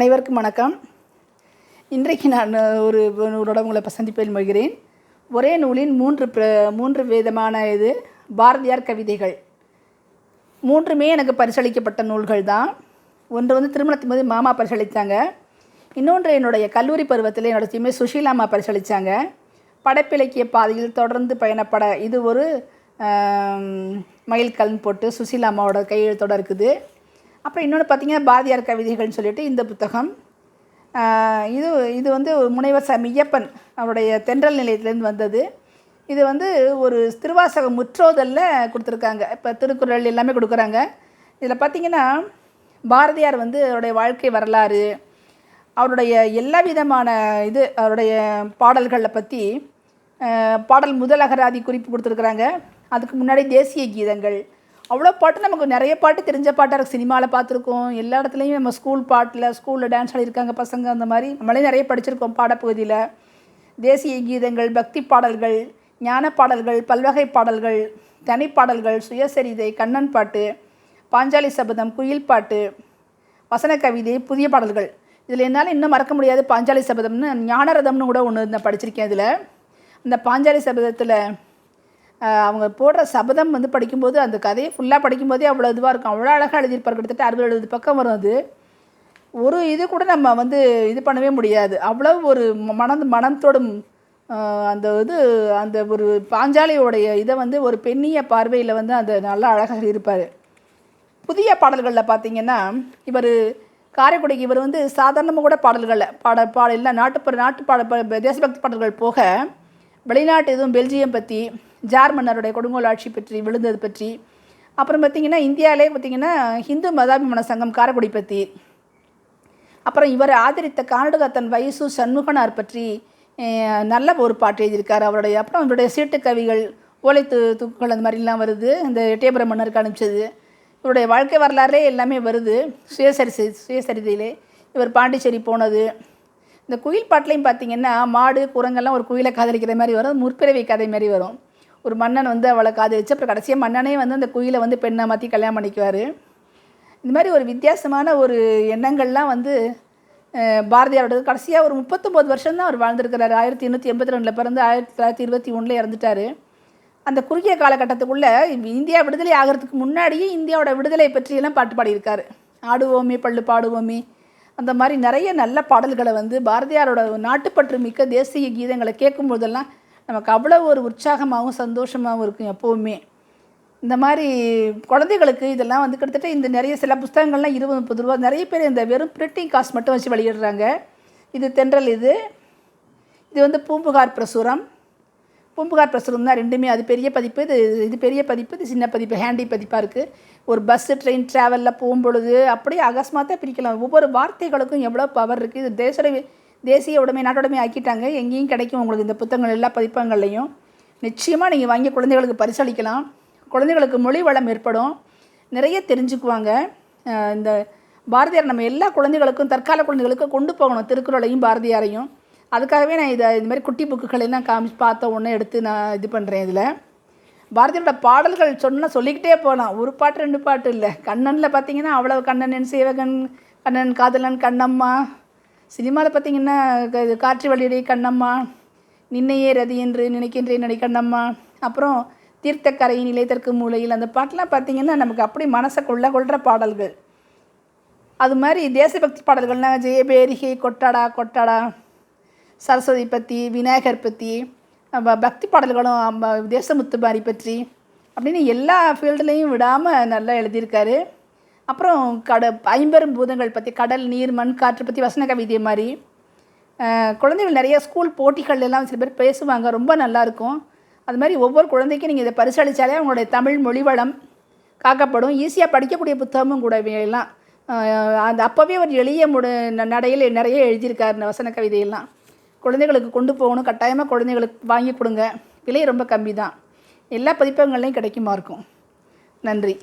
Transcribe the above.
அனைவருக்கும் வணக்கம். இன்றைக்கு நான் ஒரு நூலோட உங்களை சந்திப்பில் மொழிகிறேன் ஒரே நூலின் மூன்று பிர- மூன்று விதமான இது பாரதியார் கவிதைகள். மூன்றுமே எனக்கு பரிசளிக்கப்பட்ட நூல்கள் தான். ஒன்று வந்து திருமணத்தின் போது மாமா பரிசளித்தாங்க. இன்னொன்று என்னுடைய கல்லூரி பருவத்தில் என்னோட தீமை சுஷீலாமா பரிசளித்தாங்க படைப்பிலக்கிய பாதையில் தொடர்ந்து பயணப்பட இது ஒரு மயில் கலன் போட்டு சுஷீலாமாவோட கையெழுத்தோடு இருக்குது. அப்புறம் இன்னொன்று பார்த்தீங்கன்னா பாரதியார் கவிதைகள்னு சொல்லிட்டு இந்த புத்தகம். இது இது வந்து முனைவர் ச மிய்யப்பன் அவருடைய தென்றல் நிலையத்திலேருந்து வந்தது. இது வந்து ஒரு திருவாசக முற்றோதலில் கொடுத்துருக்காங்க. இப்போ திருக்குறள் எல்லாமே கொடுக்குறாங்க. இதில் பார்த்தீங்கன்னா பாரதியார் வந்து அவருடைய வாழ்க்கை வரலாறு அவருடைய எல்லா விதமான இது அவருடைய பாடல்களை பற்றி பாடல் முதல் அகராதி குறிப்பு கொடுத்துருக்குறாங்க. அதுக்கு முன்னாடி தேசிய கீதங்கள் அவ்வளோ பாட்டு நமக்கு நிறைய பாட்டு தெரிஞ்ச பாட்டாக இருக்குது சினிமாவில் பார்த்துருக்கோம். எல்லா இடத்துலையும் நம்ம ஸ்கூல் பாட்டில் ஸ்கூலில் டான்ஸ் ஆடிருக்காங்க பசங்க அந்த மாதிரி. நம்மளே நிறைய படிச்சிருக்கோம் பாடப்பகுதியில். தேசிய கீதங்கள் பக்தி பாடல்கள் ஞான பாடல்கள் பல்வகை பாடல்கள் தனிப்பாடல்கள் சுயசரிதை கண்ணன் பாட்டு பாஞ்சாலி சபதம் குயில் பாட்டு வசன கவிதை புதிய பாடல்கள். இதில் என்னால் இன்னும் மறக்க முடியாது பாஞ்சாலி சபதம்னு. ஞானரதம்னு கூட ஒன்று நான் படிச்சிருக்கேன் இதில். இந்த பாஞ்சாலி சபதத்தில் அவங்க போடுற சபதம் வந்து படிக்கும்போது அந்த கதையை ஃபுல்லாக படிக்கும்போதே அவ்வளோ இதுவாக இருக்கும். அவ்வளோ அழகாக எழுதியிருப்பார் கிட்டத்தட்ட அறுபது எழுபது பக்கம் வரும் அது. ஒரு இது கூட நம்ம வந்து இது பண்ணவே முடியாது. அவ்வளோ ஒரு ம- மனம் மனத்தோடும் அந்த இது அந்த ஒரு பாஞ்சாலியோடைய இதை வந்து ஒரு பெண்ணிய பார்வையில் வந்து அந்த நல்லா அழகாக இருப்பார் புதிய பாடல்களில் பார்த்தீங்கன்னா இவர் காரைக்குடிக்கு இவர் வந்து சாதாரணமாக கூட பாடல்களில் பாட பாடல் இல்லை. நாட்டுப்புற நாட்டு பாட தேசபக்தி பாடல்கள் போக வெளிநாட்டு எதுவும் பெல்ஜியம் பற்றி ஜார் மன்னருடைய கொடுங்கோல் ஆட்சி பற்றி விழுந்தது பற்றி. அப்புறம் பார்த்திங்கன்னா இந்தியாவிலே பார்த்திங்கன்னா ஹிந்து மதாபிமான சங்கம் காரைக்குடி பற்றி. அப்புறம் இவர் ஆதரித்த கானடகத்தன் வயசு சண்முகனார் பற்றி நல்ல ஒரு பாட்டு எழுதியிருக்கார் அவருடைய. அப்புறம் இவருடைய சீட்டு கவிகள் ஓலை து தூக்குகள் அந்த மாதிரிலாம் வருது. இந்த எட்டயபுரம் மன்னருக்கு அனுப்பிச்சது. இவருடைய வாழ்க்கை வரலாறே எல்லாமே வருது. சுயசரி சுயசரிதையிலே இவர் பாண்டிச்சேரி போனது. இந்த குயில் பாட்டிலையும் பார்த்தீங்கன்னா மாடு குரங்கெல்லாம் ஒரு குயிலை காதலிக்கிற மாதிரி வரும். முற்பிறவி கதை மாதிரி வரும். ஒரு மன்னன் வந்து அவளை காதலிச்சு அப்புறம் கடைசியாக மன்னனே வந்து அந்த குயிலை வந்து பெண்ணை மாற்றி கல்யாணம் பண்ணிக்குவார். இந்த மாதிரி ஒரு வித்தியாசமான ஒரு எண்ணங்கள்லாம் வந்து பாரதியாரோட கடைசியாக ஒரு முப்பத்தொம்போது வருஷம் தான் அவர் வாழ்ந்திருக்கிறாரு. ஆயிரத்தி எண்ணூற்றி எண்பத்தி ரெண்டில் பிறந்து ஆயிரத்தி தொள்ளாயிரத்தி இருபத்தி ஒன்றில் இறந்துட்டார். அந்த குறுகிய காலகட்டத்துக்குள்ளே இந்தியா விடுதலை ஆகிறதுக்கு முன்னாடியே இந்தியாவோட விடுதலை பற்றியெல்லாம் பாட்டு பாடியிருக்காரு. ஆடுவோமே பள்ளு பாடுவோமே. அந்த மாதிரி நிறைய நல்ல பாடல்களை வந்து பாரதியாரோட நாட்டுப்பற்று மிக்க தேசிய கீதங்களை கேட்கும்போதெல்லாம் நமக்கு அவ்வளோ ஒரு உற்சாகமாகவும் சந்தோஷமாகவும் இருக்கும் எப்போவுமே. இந்த மாதிரி குழந்தைகளுக்கு இதெல்லாம் வந்து கிட்டத்தட்ட இந்த நிறைய சில புஸ்தகங்கள்லாம் இருபது முப்பது ரூபா நிறைய பேர் இந்த வெறும் பிரிண்டிங் காஸ்ட் மட்டும் வச்சு வெளியிடுறாங்க. இது தென்றல் இது. இது வந்து பூம்புகார் பிரசுரம். பூம்புகார் பிரசுரம் தான் ரெண்டுமே. அது பெரிய பதிப்பு இது இது பெரிய பதிப்பு இது சின்ன பதிப்பு ஹேண்டி பதிப்பாக இருக்குது ஒரு பஸ்ஸு ட்ரெயின் ட்ராவலில் போகும்பொழுது அப்படியே அகஸ்மாத்தாக பிரிக்கலாம். ஒவ்வொரு வார்த்தைகளுக்கும் எவ்வளோ பவர் இருக்குது இது தேச தேசிய உடைமை நாட்டுடைமை ஆக்கிட்டாங்க. எங்கேயும் கிடைக்கும் உங்களுக்கு இந்த புத்தகங்கள் எல்லா பதிப்பகங்கள்லையும். நிச்சயமாக நீங்கள் வாங்கி குழந்தைகளுக்கு பரிசளிக்கலாம். குழந்தைகளுக்கு மொழி வளம் ஏற்படும். நிறைய தெரிஞ்சுக்குவாங்க. இந்த பாரதியார் நம்ம எல்லா குழந்தைகளுக்கும் தற்கால குழந்தைகளுக்கும் கொண்டு போகணும். திருக்குறளையும் பாரதியாரையும். அதுக்காகவே நான் இதை இந்த மாதிரி குட்டி புக்குகள் எல்லாம் காமிச்சு பார்த்த உடனே எடுத்து நான் இது பண்ணுறேன் இதில். பாரதியோட பாடல்கள் சொன்னால் சொல்லிக்கிட்டே போகலாம். ஒரு பாட்டு ரெண்டு பாட்டு இல்லை. கண்ணனில் பார்த்தீங்கன்னா அவ்வளவு கண்ணன் என் சேவகன் கண்ணன் காதலன் கண்ணம்மா. சினிமாவில் பார்த்தீங்கன்னா க- காற்று வழியடி கண்ணம்மா நின்னையே ரதி என்று நினைக்கின்றேன் நடி கண்ணம்மா. அப்புறம் தீர்த்தக்கரை நிலைத்தற்கு மூலையில் அந்த பாட்டெலாம் பார்த்தீங்கன்னா நமக்கு அப்படி மனசை கொள்ள கொள்கிற பாடல்கள். அது மாதிரி தேசபக்தி பாடல்கள்னால் ஜெயபேரிகை கொட்டாடா கொட்டாடா சரஸ்வதி பற்றி விநாயகர் பற்றி பக்தி பாடல்களும் நம்ம தேசமுத்து மாரி பற்றி அப்படின்னு எல்லா ஃபீல்டுலேயும் விடாமல் நல்லா எழுதியிருக்காரு. அப்புறம் கட ஐம்பெரும் பூதங்கள் பற்றி கடல் நீர் மண் காற்று பற்றி வசன கவிதை மாதிரி. குழந்தைகள் நிறைய ஸ்கூல் போட்டிகள் எல்லாம் சில பேர் பேசுவாங்க ரொம்ப நல்லாயிருக்கும் அது மாதிரி ஒவ்வொரு குழந்தைக்கும் நீங்கள் இதை பரிசளித்தாலே அவங்களுடைய தமிழ் மொழி வளம் காக்கப்படும் ஈஸியாக படிக்கக்கூடிய புத்தகமும் கூட எல்லாம். அந்த அப்போவே ஒரு எளிய முடு ந- நடையில் நிறைய எழுதியிருக்காரு இந்த வசன கவிதையெல்லாம். குழந்தைகளுக்கு கொண்டு போகணும் கட்டாயமாக குழந்தைகளுக்கு வாங்கி கொடுங்க. விலை ரொம்ப கம்மி தான் எல்லா பதிப்பகங்கள்லையும் கிடைக்குமா இருக்கும் நன்றி.